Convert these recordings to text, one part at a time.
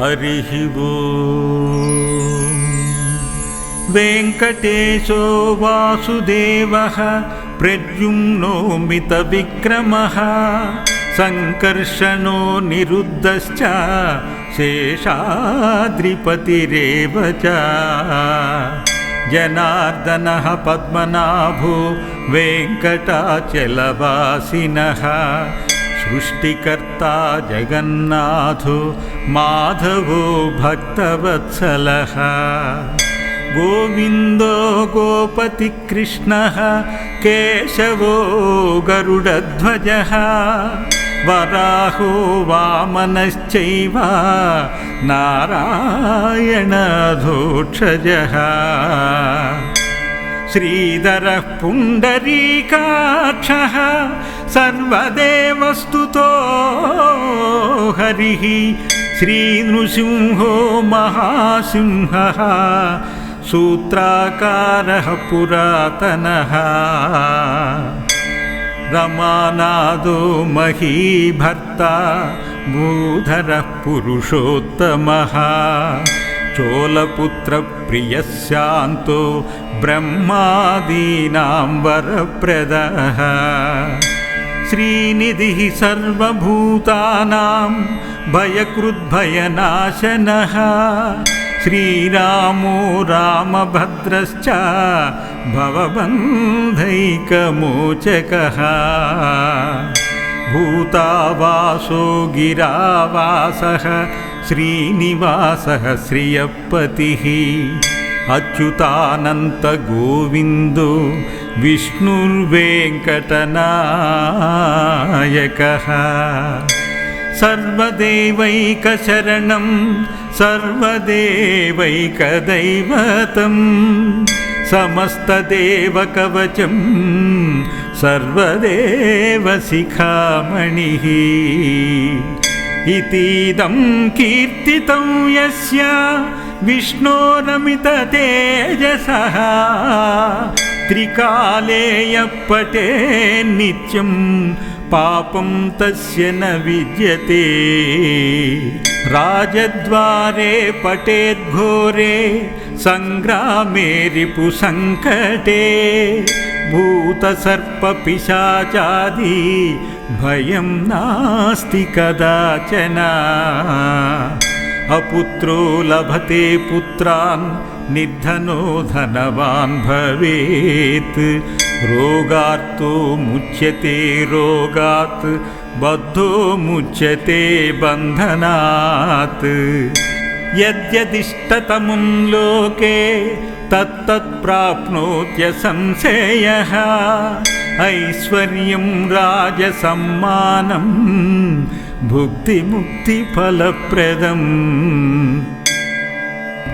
हरिः वो वेङ्कटेशो वासुदेवः प्रद्युम्नो मितविक्रमः सङ्कर्षणो निरुद्धश्च शेषाद्रिपतिरेव च। जनार्दनः पद्मनाभो वेङ्कटाचलवासिनः सृष्टिकर्ता जगन्नाथो माधवो भक्तवत्सलः। गोविन्दो गोपतिकृष्णः केशवो गरुडध्वजः। वराहो वामनश्चैव नारायणधोक्षजः। श्रीधरः पुण्डरीकाक्षः सर्वदेवस्तुतो हरिः श्रीनृसिंहो महासिंहः सूत्राकारः पुरातनः रमानादो महीभर्ता भूधरः पुरुषोत्तमः चोलपुत्रप्रियः शान्तो ब्रह्मादीनां वरप्रदः श्रीनिधिः सर्वभूतानां भयकृद्भयनाशनः श्रीरामो रामभद्रश्च भवबन्धैकमोचकः। भूतावासो गिरावासः श्रीनिवासः श्रियपतिः। अच्युतानन्तगोविन्दो विष्णुर्वेङ्कटनायकः। सर्वदेवैकशरणं सर्वदेवैकदैवतं समस्तदेवकवचं सर्वदेवशिखामणिः। इतीदं कीर्तितं यस्य विष्णोरमिततेजसः त्रिकाले नित्यं पापं तस्य न विद्यते। राजद्वारे पटेद्घोरे सङ्ग्रामे रिपुसङ्कटे भूतसर्पपिशाचादि भयं नास्ति कदाचन अपुत्रो लभते पुत्रान् निर्धनो धनवान् भवेत्। रोगार्तो मुच्यते रोगात् बद्धो मुच्यते बन्धनात्। यद्यदिष्टतमं लोके तत्तत् संशयः। ऐश्वर्यं राजसम्मानं भुक्तिमुक्तिफलप्रदम्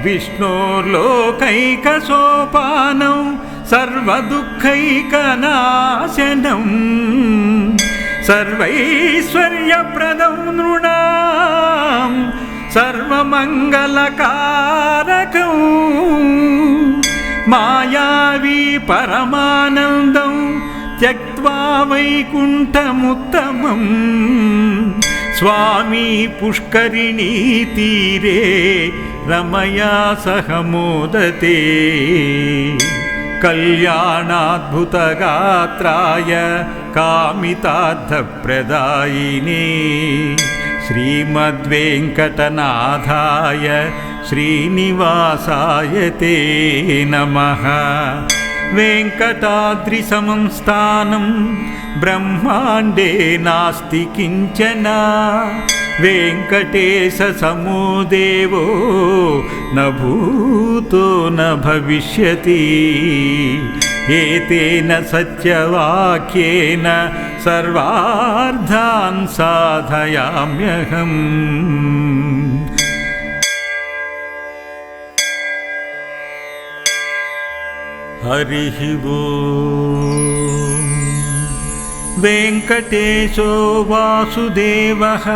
विष्णोर्लोकैकसोपानौ सर्वदुःखैकनाशनं सर्वैश्वर्यप्रदौ नृणां सर्वमङ्गलकारकौ मायावी परमानन्दं त्यक्त्वा वैकुण्ठमुत्तमम् स्वामी पुष्करिणीतीरे रमया सह मोदते। कल्याणाद्भुतगात्राय कामितार्थप्रदायिने। श्रीमद्वेङ्कटनाथाय श्रीनिवासाय ते नमः वेङ्कटाद्रिसमं स्थानं ब्रह्माण्डे नास्ति किञ्चन। वेङ्कटेशसमो देवो न भूतो न भविष्यति। एतेन सत्यवाक्येन सर्वार्धान् साधयाम्यहम् हरिः वो वेङ्कटेशो वासुदेवः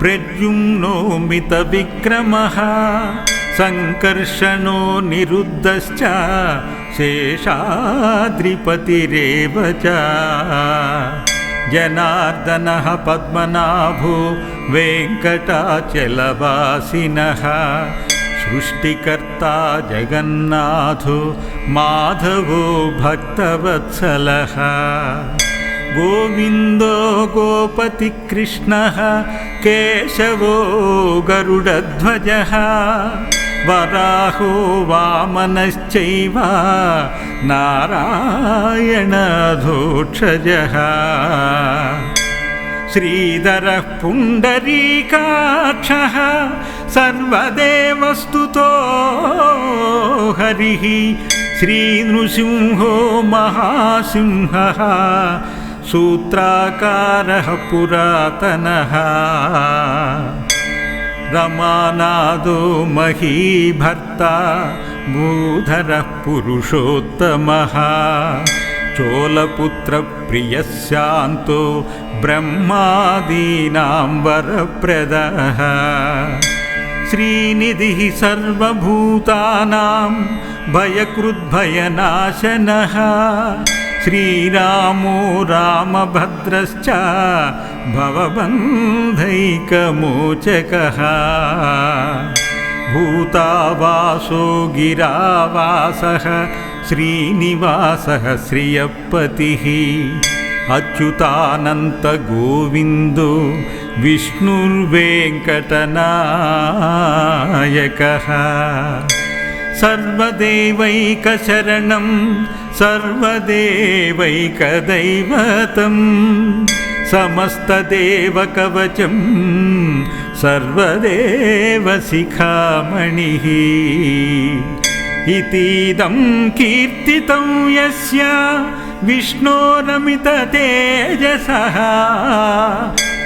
प्रद्युम्नो मितविक्रमः सङ्कर्षणो निरुद्धश्च शेषाद्रिपतिरेव च। जनार्दनः पद्मनाभो वेङ्कटाचलवासिनः सृष्टिकर्ता जगन्नाथो माधवो भक्तवत्सलः गोविन्दो गोपतिकृष्णः केशवो गरुडध्वजः वराहो वामनश्चैव नारायणधोक्षजः श्रीधरः पुण्डरीकाक्षः सर्वदेवस्तुतो हरिः श्रीनृसिंहो महासिंहः सूत्राकारः पुरातनः रमानादो महीभर्ता भूधरः पुरुषोत्तमः चोलपुत्रप्रियः शान्तो ब्रह्मादीनां वरप्रदः श्रीनिधिः सर्वभूतानां भयकृद्भयनाशनः श्रीरामो रामभद्रश्च भवबन्धैकमोचकः। भूतावासो गिरावासः श्रीनिवासः श्रियपतिः। अच्युतानन्तगोविन्दो विष्णुर्वेङ्कटनायकः। सर्वदेवैकशरणं सर्वदेवैकदैवतं समस्तदेवकवचं सर्वदेवशिखामणिः। इतीदं कीर्तितं यस्य विष्णोरमिततेजसः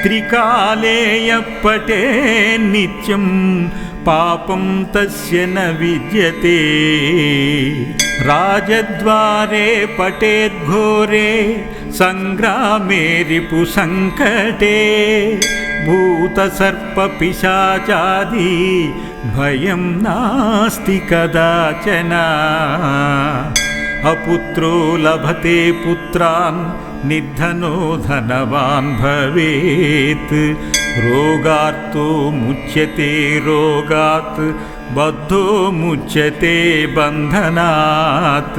त्रिकाले यः नित्यं पापं तस्य न विद्यते। राजद्वारे पटेद्घोरे सङ्ग्रामे रिपुसङ्कटे भूतसर्पपिशाचादि भयं नास्ति कदाचन। अपुत्रो लभते पुत्रान् निर्धनो धनवान् भवेत्। रोगार्तो मुच्यते रोगात्। बद्धो मुच्यते बन्धनात्।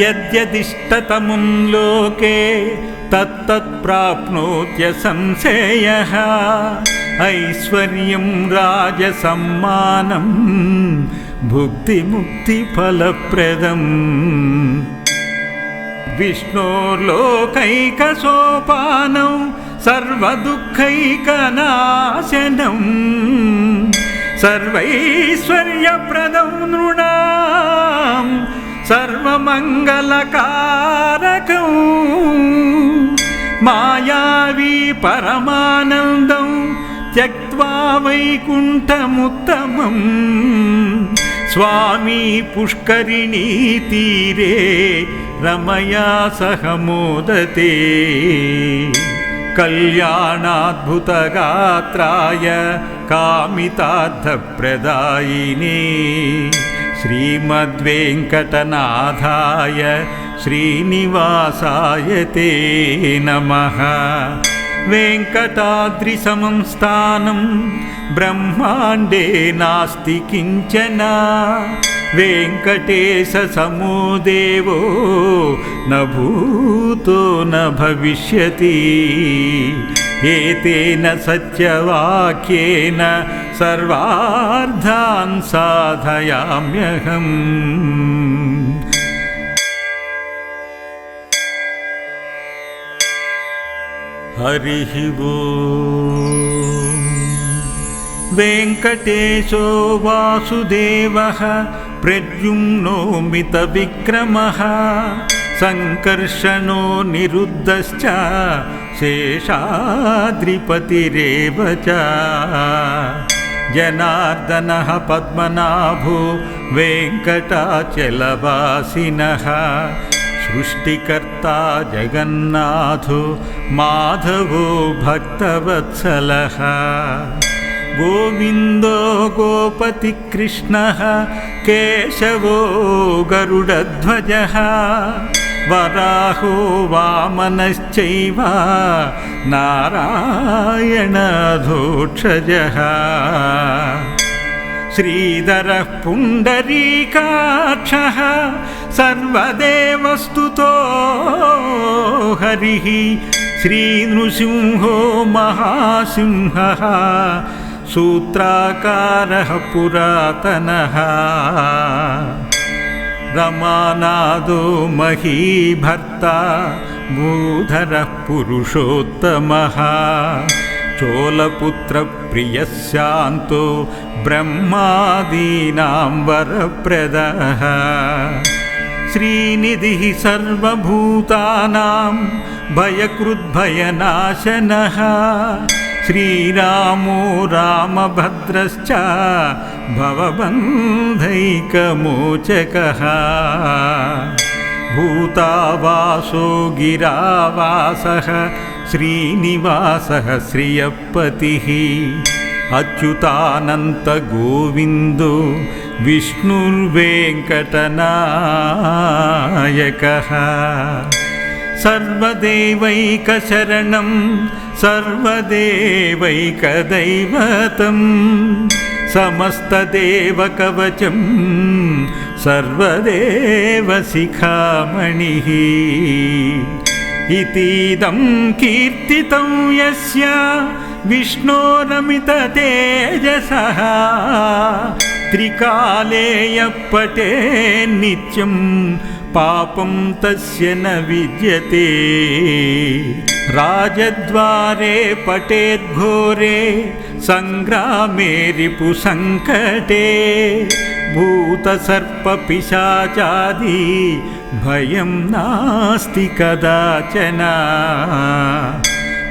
यद्यदिष्टतमुं लोके तत्तत् प्राप्नोत्य ऐश्वर्यं राजसम्मानं भुक्तिमुक्तिफलप्रदम् विष्णोर्लोकैकसोपानौ सर्वदुःखैकनाशनम् सर्वैश्वर्यप्रदं नृणां सर्वमङ्गलकारकौ मायावी परमानन्दं त्यक्त्वा वैकुण्ठमुत्तमम् स्वामी पुष्करिणीतीरे रमया सह मोदते। कल्याणाद्भुतगात्राय कामितार्थप्रदायिने। श्रीमद्वेङ्कटनाथाय श्रीनिवासाय ते नमः। वेङ्कटाद्रिसमं स्थानं ब्रह्माण्डे नास्ति किञ्चन वेङ्कटेशसमो देवो न भूतो न भविष्यति। एतेन सत्यवाक्येन सर्वार्धान् साधयाम्यहम्। हरिः वो वेङ्कटेशो वासुदेवः प्रद्युम्नो मितविक्रमः सङ्कर्षणो निरुद्धश्च शेषाद्रिपतिरेव च जनार्दनः पद्मनाभो वेङ्कटाचलवासिनः सृष्टिकर्ता जगन्नाथो माधवो भक्तवत्सलः गोविन्दो गोपतिकृष्णः केशवो गरुडध्वजः वराहो वामनश्चैव नारायणधोक्षजः श्रीधरः पुण्डरीकाक्षः सर्वदेवस्तुतो हरिः। श्रीनृसिंहो महासिंहः सूत्राकारः पुरातनः। रमानादो महीभर्ता भूधरः पुरुषोत्तमः। चोलपुत्रप्रियः शान्तो ब्रह्मादीनां वरप्रदः। श्रीनिधिः सर्वभूतानां भयकृद्भयनाशनः श्रीरामो रामभद्रश्च भवबन्धैकमोचकः। भूतावासो गिरावासः श्रीनिवासः श्रियपतिः। अच्युतानन्तगोविन्दो विष्णुर्वेङ्कटनायकः। सर्वदेवैकशरणं सर्वदेवैकदैवतं समस्तदेवकवचं सर्वदेवशिखामणिः इतीदं कीर्तितं यस्य विष्णोरमिततेजसः त्रिकाले यः पटे नित्यं पापं तस्य न विद्यते राजद्वारे पटेद्घोरे सङ्ग्रामे रिपुसङ्कटे भूतसर्पपिशाचादि भयं नास्ति कदाचन।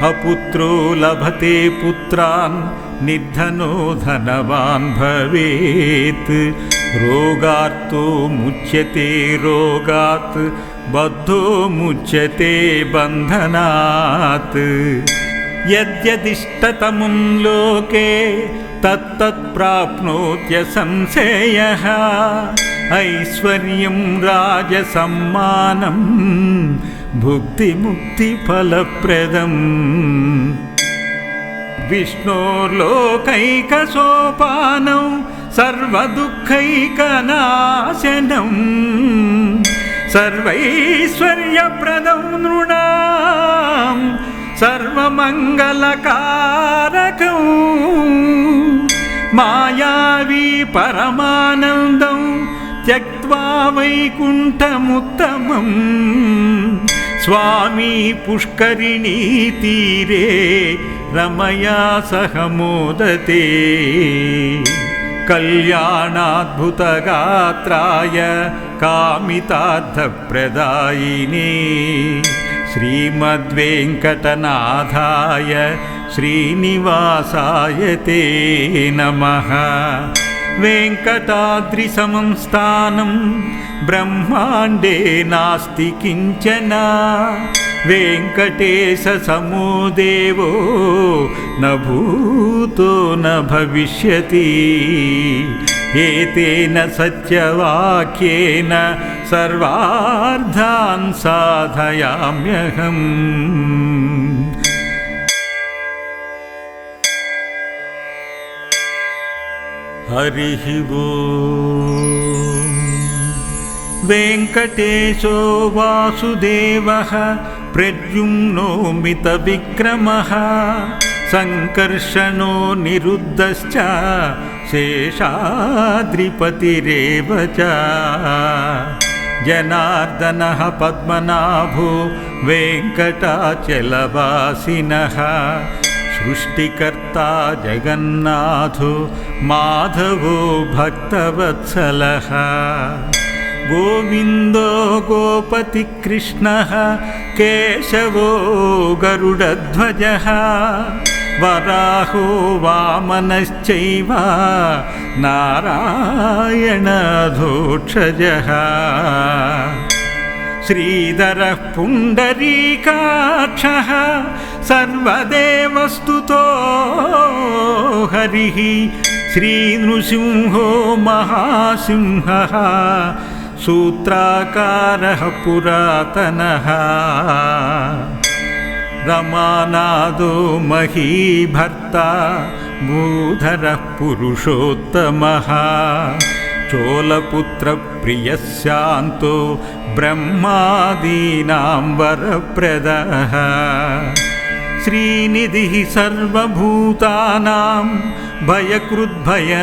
अपुत्रो लभते पुत्रान् निर्धनो धनवान् भवेत्। रोगार्तो मुच्यते रोगात् बद्धो मुच्यते बन्धनात्। यद्यदिष्टतमं लोके तत्तत् प्राप्नोत्य संशयः। ऐश्वर्यं राजसम्मानं भुक्तिमुक्तिफलप्रदम्। विष्णोर्लोकैकसोपानौ सर्वदुःखैकनाशनं सर्वैश्वर्यप्रदं नृणां सर्वमङ्गलकारकौ मायावी परमानन्दं त्यक्त्वा वैकुण्ठमुत्तमम् स्वामी पुष्करिणीतीरे रमया सह मोदते कल्याणाद्भुतगात्राय कामितार्थप्रदायिने श्रीमद्वेङ्कटनाथाय श्रीनिवासाय ते नमः। वेङ्कटाद्रिसमं स्थानं ब्रह्माण्डे नास्ति किञ्चन। वेङ्कटेशसमो देवो न भूतो न भविष्यति एतेन सत्यवाक्येन सर्वार्धान् साधयाम्यहम्। हरिः वो। वेङ्कटेशो वासुदेवः प्रद्युम्नो मितविक्रमः सङ्कर्षणो निरुद्धश्च शेषाद्रिपतिरेव च। जनार्दनः पद्मनाभो वेङ्कटाचलवासिनः। सृष्टिकर्ता जगन्नाथो माधवो भक्तवत्सलः। गोविन्दो गोपतिकृष्णः केशवो गरुडध्वजः वराहो वामनश्चैव नारायणधोक्षजः श्रीधरः पुण्डरीकाक्षः सर्वदेवस्तुतो हरिः श्रीनृसिंहो महासिंहः सूत्राकारः पुरातनः रमानादो महीभर्ता भूधरः पुरुषोत्तमः चोलपुत्रप्रियः शान्तो ब्रह्मादीनां वरप्रदः। श्रीनिधिः सर्वभूतानां भयकृद्भयनाशनः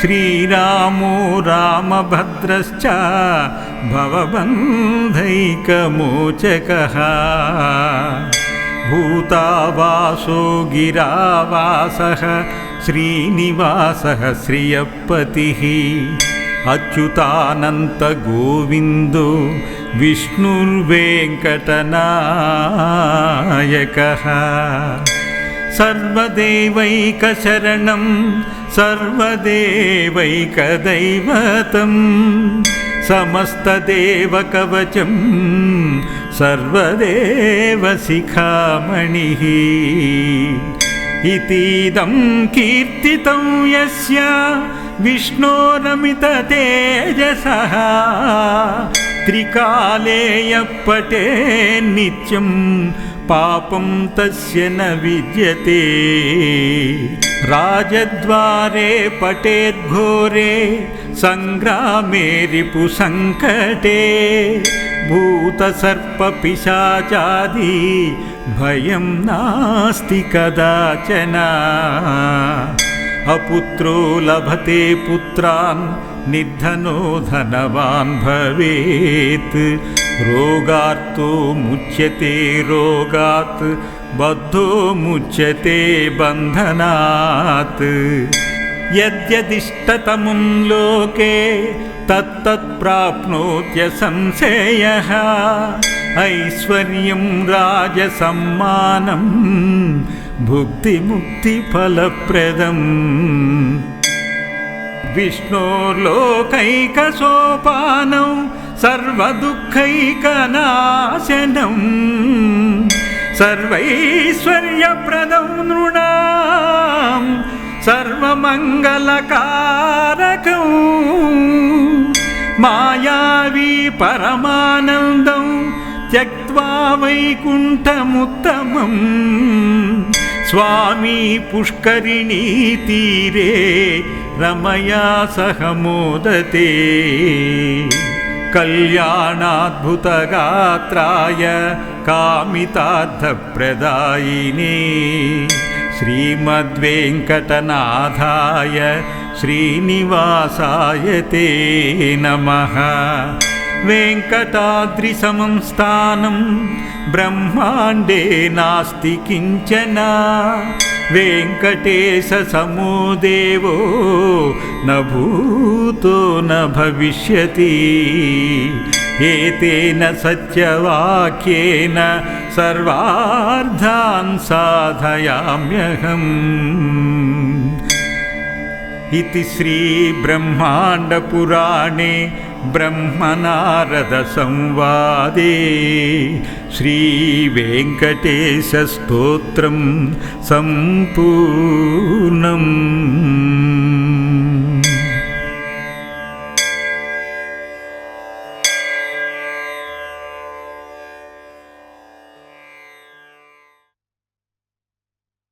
श्रीरामो रामभद्रश्च भवबन्धैकमोचकः। भूतावासो गिरावासः श्रीनिवासः श्रियपतिः। अच्युतानन्तगोविन्दो विष्णुर्वेङ्कटनायकः। सर्वदेवैकशरणं सर्वदेवैकदैवतं समस्तदेवकवचं सर्वदेवशिखामणिः। इतीदं कीर्तितं यस्य विष्णोरमिततेजसः त्रिकाले यः पटे नित्यं पापं तस्य न विद्यते। राजद्वारे पटेद्घोरे सङ्ग्रामे रिपुसङ्कटे भूतसर्पपिशाचादि भयं नास्ति कदाचन। अपुत्रो लभते पुत्रान् निर्धनो धनवान् भवेत् रोगार्तो मुच्यते रोगात् बद्धो मुच्यते बन्धनात् यद्यदिष्टतमं लोके तत्तत्प्राप्नोत्यसंशयः ऐश्वर्यं राजसम्मानं भुक्तिमुक्तिफलप्रदम् विष्णोर्लोकैकसोपानौ सर्वदुःखैकनाशनं सर्वैश्वर्यप्रदौ नृणां सर्वमङ्गलकारकौ मायावी परमानन्दं त्यक्त्वा वैकुण्ठमुत्तमम् स्वामी पुष्करिणीतीरे रमया सह मोदते कल्याणाद्भुतगात्राय कामितार्थप्रदायिने श्रीमद्वेङ्कटनाथाय श्रीनिवासाय ते नमः। वेङ्कटाद्रिसमं स्थानं ब्रह्माण्डे नास्ति किञ्चन वेङ्कटेशसमो देवो न भूतो न भविष्यति। एतेन सत्यवाक्येन सर्वार्धान् साधयाम्यहम्। इति श्रीब्रह्माण्डपुराणे ब्रह्मनारदसंवादे श्रीवेङ्कटेशस्तोत्रं सम्पूर्णम्